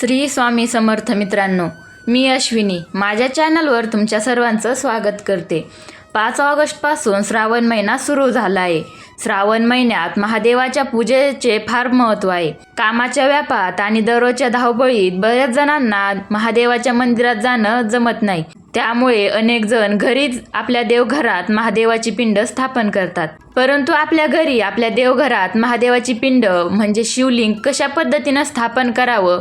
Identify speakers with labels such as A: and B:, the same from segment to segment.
A: श्री स्वामी समर्थ मित्रांनो मी अश्विनी. माझ्या चॅनलवर तुमच्या सर्वांचं स्वागत करते. पाच ऑगस्टपासून श्रावण महिना सुरू झाला आहे. श्रावण महिन्यात महादेवाच्या पूजेचे फार महत्त्व आहे. कामाच्या व्यापात आणि दररोजच्या धावपळीत बऱ्याच जणांना महादेवाच्या मंदिरात जाणं जमत नाही. त्यामुळे अनेक जण घरीच आपल्या देवघरात महादेवाची पिंड स्थापन करतात. परंतु आपल्या घरी आपल्या देवघरात महादेवाची पिंड म्हणजे शिवलिंग कशा पद्धतीनं स्थापन करावं?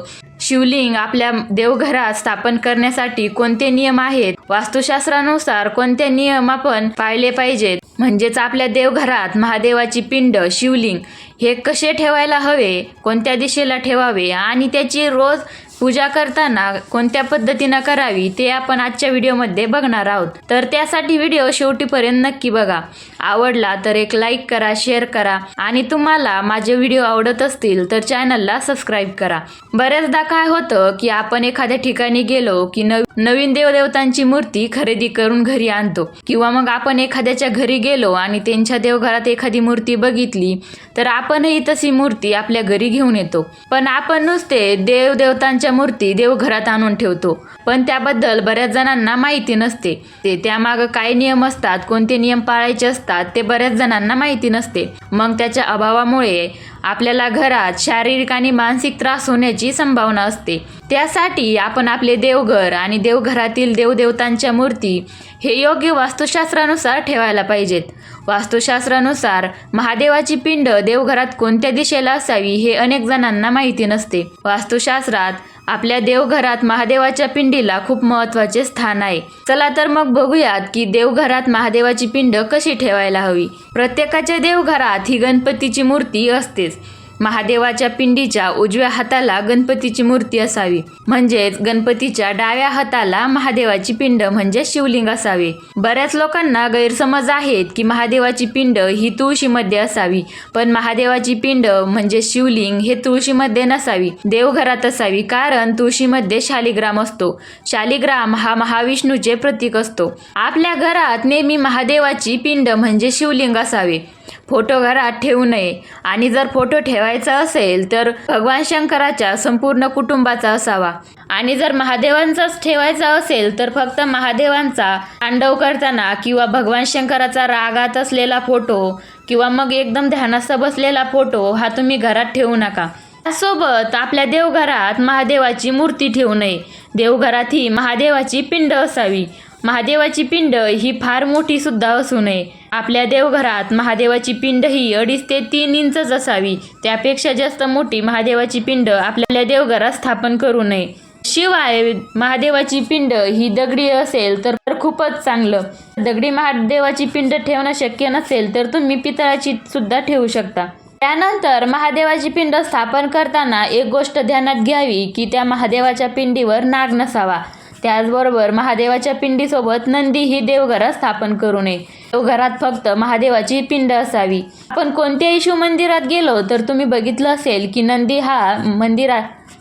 A: शिवलिंग आपल्या देवघरात स्थापन करण्यासाठी कोणते नियम आहेत? वास्तुशास्त्रानुसार कोणते नियम आपण पाळले पाहिजेत? म्हणजेच आपल्या देवघरात महादेवाची पिंड शिवलिंग हे कसे ठेवायला हवे? कोणत्या दिशेला ठेवावे? आणि त्याची रोज पूजा करताना कोणत्या पद्धतीनं करावी ते आपण आजच्या व्हिडिओमध्ये बघणार आहोत. तर त्यासाठी व्हिडिओ शेवटीपर्यंत नक्की बघा. आवडला तर एक लाईक करा शेअर करा आणि तुम्हाला माझे व्हिडिओ आवडत असतील तर चॅनलला सबस्क्राईब करा. बऱ्याचदा काय होतं की आपण एखाद्या ठिकाणी गेलो की नव नवीन देवदेवतांची मूर्ती खरेदी करून घरी आणतो. किंवा मग आपण एखाद्याच्या घरी गेलो आणि त्यांच्या देवघरात एखादी मूर्ती बघितली तर आपणही तशी मूर्ती आपल्या घरी घेऊन येतो. पण आपण नुसते देवदेवतांच्या मूर्ती देवघरात आणून ठेवतो. पण त्याबद्दल बऱ्याच जणांना माहिती नसते. ते त्यामागं काय नियम असतात कोणते नियम पाळायचे असतात ते बऱ्याच जणांना माहिती नसते. मग त्याच्या अभावामुळे आपल्याला घरात शारीरिक आणि मानसिक त्रास होण्याची संभावना असते. त्यासाठी आपण आपले देवघर आणि देवघरातील देवदेवतांच्या मूर्ती हे योग्य वास्तुशास्त्रानुसार ठेवायला पाहिजेत. वास्तुशास्त्रानुसार महादेवाची पिंड देवघरात कोणत्या दिशेला असावी हे अनेक जणांना माहिती नसते. वास्तुशास्त्रात आपल्या देवघरात महादेवाच्या पिंडीला खूप महत्त्वाचे स्थान आहे. चला तर मग बघूयात की देवघरात महादेवाची पिंड कशी ठेवायला हवी. प्रत्येकाच्या देवघरात ही गणपतीची मूर्ती असतेच. महादेवाच्या पिंडीच्या उजव्या हाताला गणपतीची मूर्ती असावी. म्हणजेच गणपतीच्या डाव्या हाताला महादेवाची पिंड म्हणजे शिवलिंग असावे. बऱ्याच लोकांना गैरसमज आहेत की महादेवाची पिंड ही तुळशीमध्ये असावी. पण महादेवाची पिंड म्हणजे शिवलिंग हे तुळशीमध्ये नसावी. देवघरात असावी कारण तुळशीमध्ये शालिग्राम असतो. शालिग्राम हा महाविष्णूचे प्रतीक असतो. आपल्या घरात नेहमी महादेवाची पिंड म्हणजे शिवलिंग असावे. फोटो घरात ठेवू नये. आणि जर फोटो ठेवायचा असेल तर भगवान शंकराच्या संपूर्ण कुटुंबाचा असावा. आणि जर महादेवांचाच ठेवायचा असेल तर फक्त महादेवांचा तांडव करताना किंवा भगवान शंकराचा रागात असलेला फोटो किंवा मग एकदम ध्यानास्थ बसलेला फोटो हा तुम्ही घरात ठेवू नका. त्यासोबत आपल्या देवघरात महादेवाची मूर्ती ठेवू नये. देवघरात ही महादेवाची पिंड असावी. महादेवाची पिंड ही फार मोठी सुद्धा असू नये. आपल्या देवघरात महादेवाची पिंड ही अडीच ते तीन इंचच असावी. त्यापेक्षा जास्त मोठी महादेवाची पिंड आपल्या देवघरात स्थापन करू नये. शिवाय महादेवाची पिंड ही दगडी असेल तर खूपच चांगलं. दगडी महादेवाची पिंड ठेवणं शक्य नसेल तर तुम्ही पितळाची सुद्धा ठेवू शकता. त्यानंतर महादेवाची पिंड स्थापन करताना एक गोष्ट ध्यानात घ्यावी की त्या महादेवाच्या पिंडीवर नाग नसावा. त्याचबरोबर महादेवाच्या पिंडीसोबत नंदी ही देवघरात स्थापन करू नये. देवघरात फक्त महादेवाची पिंड असावी. आपण कोणत्याही शिव मंदिरात गेलो तर तुम्ही बघितलं असेल की नंदी हा मंदिरा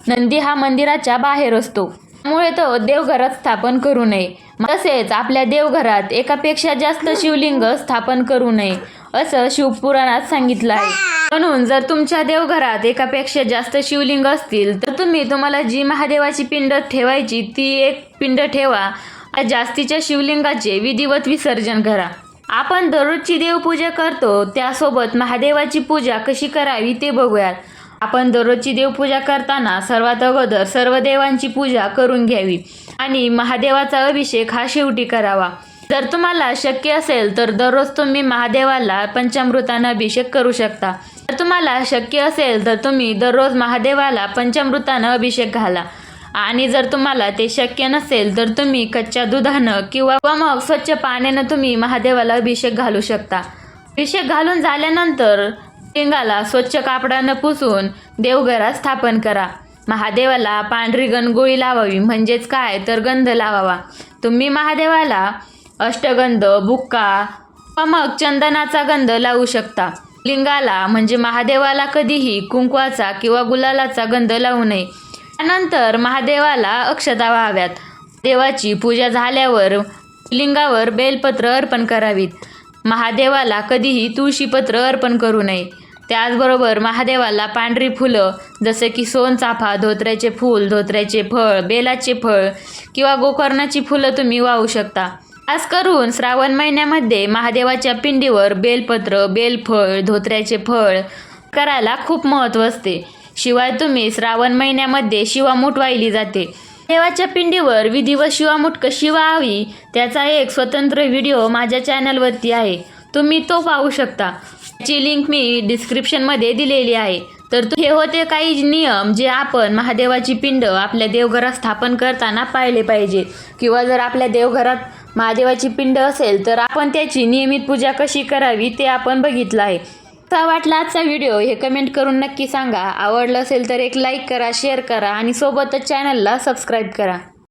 A: नंदी हा मंदिराच्या बाहेर असतो. त्यामुळे तो देवघरात स्थापन करू नये. तसेच आपल्या देवघरात एकापेक्षा जास्त शिवलिंग स्थापन करू नये. असं शिवपुराणात सांगितलं आहे. म्हणून जर तुमच्या देवघरात एकापेक्षा जास्त शिवलिंग असतील तर तुम्ही तुम्हाला जी महादेवाची पिंड ठेवायची ती एक पिंड ठेवा. जास्तीच्या शिवलिंगाचे विधिवत विसर्जन करा. आपण दररोजची देवपूजा करतो त्यासोबत महादेवाची पूजा कशी करावी ते बघूयात. आपण दररोजची देवपूजा करताना सर्वात अगोदर सर्व देवांची पूजा करून घ्यावी आणि महादेवाचा अभिषेक हा शेवटी करावा. जर तुम्हाला शक्य असेल तर दररोज तुम्ही महादेवाला पंचामृतानं अभिषेक करू शकता. जर तुम्हाला शक्य असेल तर तुम्ही दररोज महादेवाला पंचामृतानं अभिषेक घाला. आणि जर तुम्हाला ते शक्य नसेल तर तुम्ही कच्च्या दुधानं किंवा मग स्वच्छ पाण्यानं तुम्ही महादेवाला अभिषेक घालू शकता. अभिषेक घालून झाल्यानंतर लिंगाला स्वच्छ कापडानं पुसून देवघरात स्थापन करा. महादेवाला पांढरी गणगोळी लावावी म्हणजेच काय? तर गंध लावावा. तुम्ही महादेवाला अष्टगंध बुक्का पमक मग चंदनाचा गंध लावू शकता. लिंगाला म्हणजे महादेवाला कधीही कुंकवाचा किंवा गुलालाचा गंध लावू नये. त्यानंतर महादेवाला अक्षता व्हाव्यात. देवाची पूजा झाल्यावर लिंगावर बेलपत्र अर्पण करावीत. महादेवाला कधीही तुळशीपत्र अर्पण करू नये. त्याचबरोबर महादेवाला पांढरी फुलं जसे की सोनचाफा धोत्र्याचे फूल धोत्र्याचे फळ बेलाचे फळ किंवा गोकर्णाची फुलं तुम्ही वाहू शकता. खास करून श्रावण महिन्यामध्ये महादेवाच्या पिंडीवर बेलपत्र बेलफळ धोत्र्याचे फळ करायला खूप महत्त्व असते. शिवाय तुम्ही श्रावण महिन्यामध्ये शिवामूठ वाहिली जाते. देवाच्या पिंडीवर विधिवत शिवामूठ कशी व्हावी त्याचा एक स्वतंत्र व्हिडिओ माझ्या चॅनलवरती आहे. तुम्ही तो पाहू शकता. त्याची लिंक मी डिस्क्रिप्शनमध्ये दिलेली आहे. तर हे होते काही नियम जे आपण महादेवाची पिंड आपल्या देवघरात स्थापन करताना पाहिले पाहिजे. किंवा जर आपल्या देवघरात महादेवाची पिंड असेल तर आपण त्याची नियमित पूजा कशी करावी ते आपण बघितलं आहे. कसा वाटला आजचा व्हिडिओ? हे कमेंट करून नक्की सांगा. आवडलं असेल तर एक लाईक करा शेअर करा आणि सोबतच चॅनलला सबस्क्राईब करा.